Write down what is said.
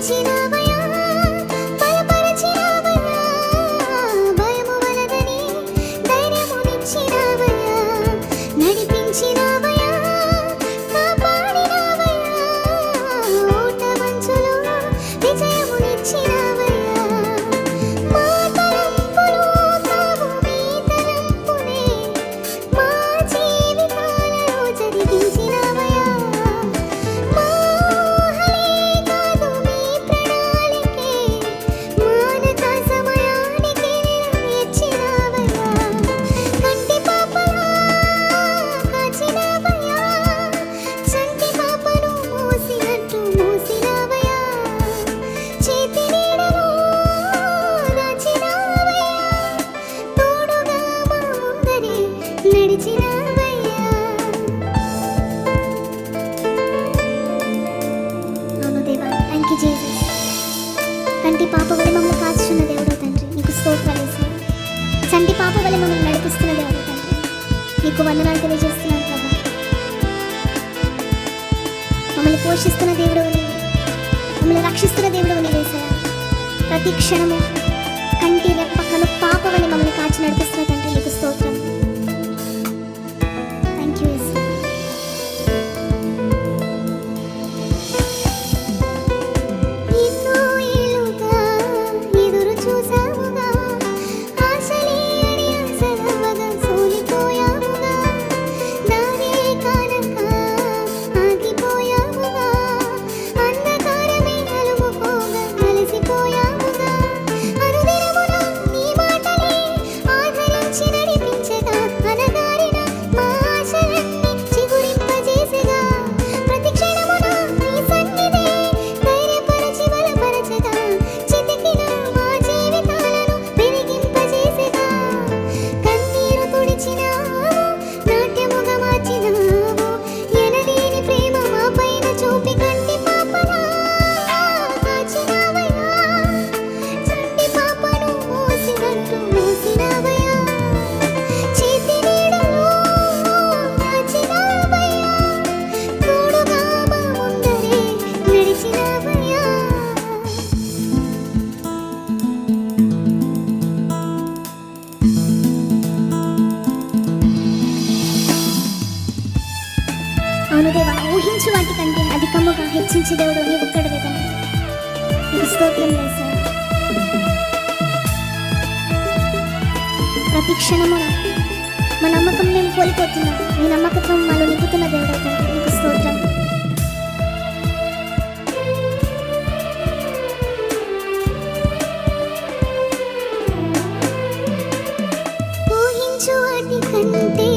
じない పాప వల్ల మమ్మల్ని కాచుచున్న దేవుడు తండ్రి నీకు స్తోత్రాలు వేసాను చంటి పాప వల్ల మమ్మల్ని నడిపిస్తున్న దేవుడో తండ్రి నీకు వందనాలు తెలియజేస్తున్నాను ప్రభా. మమ్మల్ని పోషిస్తున్న దేవుడు మమ్మల్ని రక్షిస్తున్న దేవుడు నీవే సార్ ప్రతి క్షణము కంటి రెప్ప కను పాప వల్ల మమ్మల్ని కాచి నడిపిస్తున్న తండ్రి నీకు స్తోత్రం అవును దేవా ఊహించు వాటి కంటే అధికముగా హెచ్చించి దేవుడు నీ ఒక్కడ ప్రతి క్షణము మా నమ్మకం మేము కోల్పోతున్నాం. మీ నమ్మకత్వం మాలో నిపుతున్న దేవుడు తండ్రి నీకు స్తోత్రం. ఊహించు వాటి కంటే